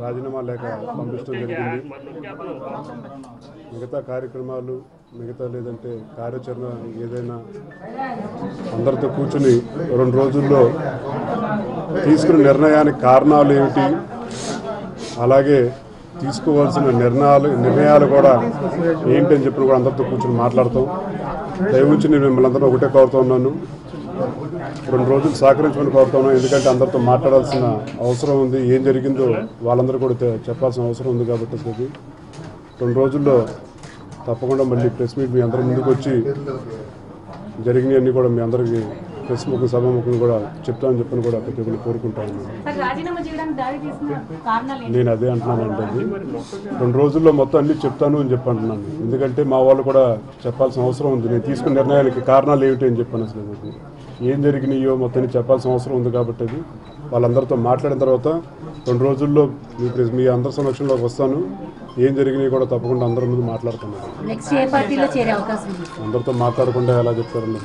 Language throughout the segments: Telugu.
రాజీనామా లేఖ పంపించడం జరిగింది. మిగతా కార్యక్రమాలు మిగతా లేదంటే కార్యాచరణ ఏదైనా అందరితో కూర్చుని రెండు రోజుల్లో తీసుకున్న నిర్ణయానికి కారణాలు ఏమిటి? అలాగే తీసుకోవాల్సిన నిర్ణయాలు నిర్ణయాలు కూడా ఏంటని చెప్పిన కూడా అందరితో కూర్చొని మాట్లాడతాం. దయవుంచి నేను మిమ్మల్ని అందరూ ఒకటే కోరుతున్నాను రెండు రోజులు సహకరించమని కోరుతాను ఎందుకంటే అందరితో మాట్లాడాల్సిన అవసరం ఉంది. ఏం జరిగిందో వాళ్ళందరూ కూడా చెప్పాల్సిన అవసరం ఉంది కాబట్టి అది రెండు రోజుల్లో తప్పకుండా మళ్ళీ ప్రెస్ మీట్ మీ అందరి ముందుకు వచ్చి జరిగినవన్నీ కూడా మీ అందరికీ ప్రెస్ ముఖం సభాముఖం కూడా చెప్తామని చెప్పని కూడా ప్రతి ఒక్కరు కోరుకుంటా ఉన్నాను. సార్ రాజీనామా చేయడానికి దారి తీసిన కారణాలు ఏంటి? నేను అదే అంటున్నానండి అది. రెండు రోజుల్లో మొత్తం అన్ని చెప్తాను అని చెప్పి అంటున్నాను. ఎందుకంటే మా వాళ్ళు కూడా చెప్పాల్సిన అవసరం ఉంది. నేను తీసుకున్న నిర్ణయానికి కారణాలు ఏమిటి అని చెప్పాను అసలు. ఏం జరిగినాయో మొత్తాన్ని చెప్పాల్సిన అవసరం ఉంది కాబట్టి అది. వాళ్ళందరితో మాట్లాడిన తర్వాత రెండు రోజుల్లో మీ అందరి సమక్షంలోకి వస్తాను. ఏం జరిగినాయి కూడా తప్పకుండా అందరి ముందు మాట్లాడుతున్నాను. నెక్స్ట్ ఏ పార్టీలో చేరే అవకాశం ఉంది? అందరితో మాట్లాడకుండా ఎలా చేరుతున్నారని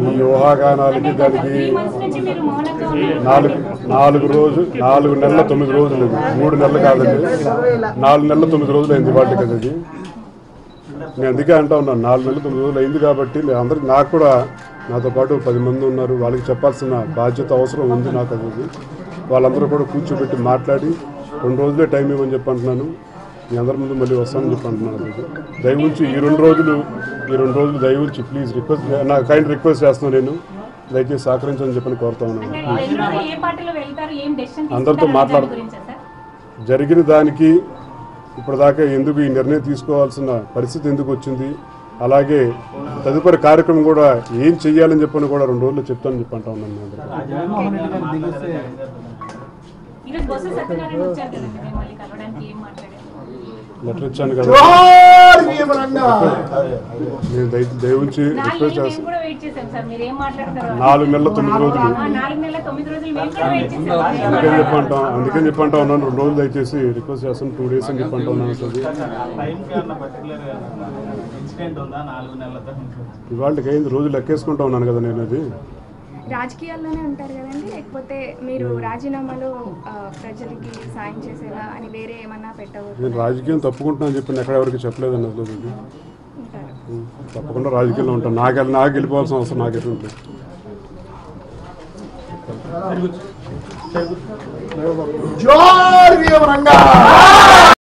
మీ ఊహాగానాలకి దానికి నాలుగు నాలుగు రోజు నాలుగు నెలల తొమ్మిది రోజులు. మూడు నెలలు కాదండి. నాలుగు నెలల తొమ్మిది రోజులు అయింది వాటి కదా ఇది నేను అందుకే అంటా ఉన్నాను నాలుగు నెలలు తొమ్మిది రోజులు అయింది కాబట్టి అందరికి నాకు కూడా నాతో పాటు పది మంది ఉన్నారు. వాళ్ళకి చెప్పాల్సిన బాధ్యత అవసరం ఉంది నాకు అది. వాళ్ళందరూ కూడా కూర్చోబెట్టి మాట్లాడి రెండు రోజులే టైం ఇవ్వని చెప్పి అంటున్నాను. మీ అందరి ముందు మళ్ళీ వస్తానని చెప్పి అంటున్నాను దయవుంచి ఈ రెండు రోజులు ఈ రెండు రోజులు దయవుంచి ప్లీజ్ రిక్వెస్ట్ నా కైండ్ రిక్వెస్ట్ చేస్తున్నాను నేను. దయచేసి సహకరించని చెప్పని కోరుతా ఉన్నాను. అందరితో మాట్లాడు- గురించా సార్? జరిగిన దానికి ఇప్పటిదాకా ఎందుకు ఈ నిర్ణయం తీసుకోవాల్సిన పరిస్థితి ఎందుకు వచ్చింది? అలాగే తదుపరి కార్యక్రమం కూడా ఏం చెయ్యాలని చెప్పని కూడా రెండు రోజులు చెప్తానని చెప్పంటా ఉన్నాను లెటర్ ఇచ్చాను కదా. నేను దయ దయవుంచి రిక్వెస్ట్ చేస్తాను నాలుగు నెలల తొమ్మిది రోజులు. ఆ, నాలుగు నెలల తొమ్మిది రోజులు మేము కూడా వెయిట్ చేసాం అందుకని చెప్పంటాం అందుకని చెప్పంటా ఉన్నాను. రెండు రోజులు దయచేసి రిక్వెస్ట్ చేస్తాను. టూ డేస్ అని చెప్పంటా ఉన్నాను అసలు టైంకి అన్న పర్టికులర్ ఇన్సిడెంట్ ఉందా? నాలుగు నెలలతో. ఇవాళకి అయింది రోజు లెక్కేసుకుంటా ఉన్నాను కదా నేను అది. రాజకీయాల్లోనే ఉంటారు కదండి? లేకపోతే మీరు రాజీనామాలో ప్రజలకి సాయం చేసేలా అని వేరే ఏమన్నా పెట్టవచ్చు నేను రాజకీయం తప్పుకుంటున్నాను చెప్పి నేను ఎక్కడ ఎవరికి చెప్పలేదు అన్నది అది. ఉంటారు. తప్పకుండా రాజకీయాల్లో ఉంటాను. నాకు నాకు వెళ్ళిపోవాల్సిన అవసరం నాకు ఎటువంటి భీమరంగా